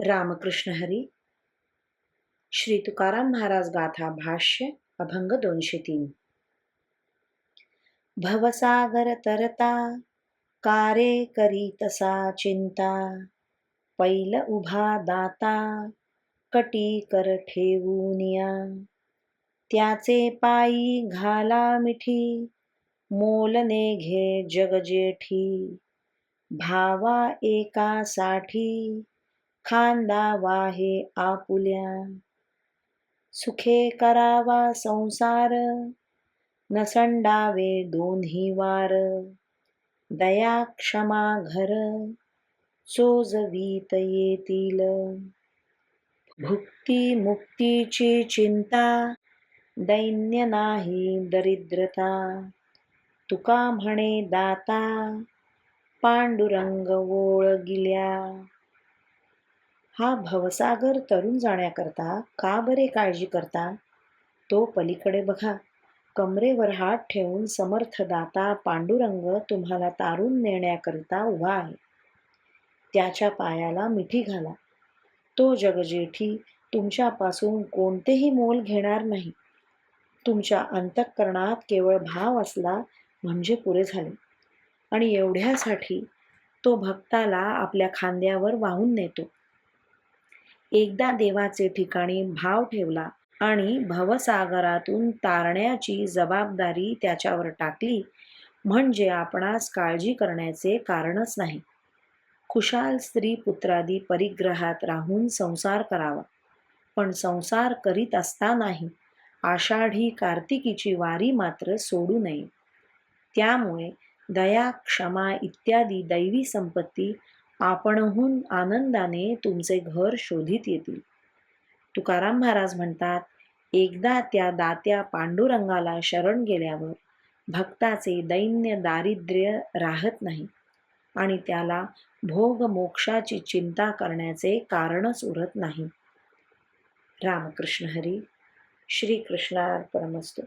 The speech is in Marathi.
रामकृष्ण हरी। श्री तुकाराम महाराज गाथा भाष्य अभंग दोनशे तीन। भवसागर तरता कारे करी तसा चिंता। पैल उभा दाता कटी कर ठेवूनिया त्याचे पायी घाला मिठी मोलने घे जगजेठी भावा एकासाठी खांदा वाहे आपुल्या. सुखे करावा संसार नसंडावे दोन्ही वार. दया क्षमा घर चोजवीत येतील. भुक्ती मुक्तीची चिंता दैन्य नाही दरिद्रता. तुका म्हणे दाता पांडुरंग ओळगिल्या. हा भवसागर तरुण जाण्याकरता का बरे काळजी करता? तो पलीकडे बघा. कमरेवर हात ठेवून समर्थ दाता पांडुरंग तुम्हाला तारून नेण्याकरिता उभा आहे. त्याच्या पायाला मिठी घाला. तो जगजेठी तुमच्यापासून कोणतेही मोल घेणार नाही. तुमच्या अंतःकरणात केवळ भाव असला म्हणजे पुरे झाले. आणि एवढ्यासाठी तो भक्ताला आपल्या खांद्यावर वाहून नेतो. एकदा देवाचे ठिकाणी भाव ठेवला आणि भवसागरातून तारण्याची जबाबदारी त्याच्यावर टाकली म्हणजे आपणास काळजी करण्याचे कारणच नाही. खुशाल स्त्री पुत्रादी परिग्रहात राहून संसार करावा. पण संसार करीत असतानाही आषाढी कार्तिकीची वारी मात्र सोडू नये. त्यामुळे दया क्षमा इत्यादी दैवी संपत्ती आपणहून आनंदाने तुमचे घर शोधित येतील. तुकाराम महाराज म्हणतात एकदा त्या दात्या पांडुरंगाला शरण गेल्यावर भक्ताचे दैन्य दारिद्र्य राहत नाही आणि त्याला भोग मोक्षाची चिंता करण्याचे कारणच उरत नाही. रामकृष्ण हरी श्रीकृष्णार्पणमस्तू.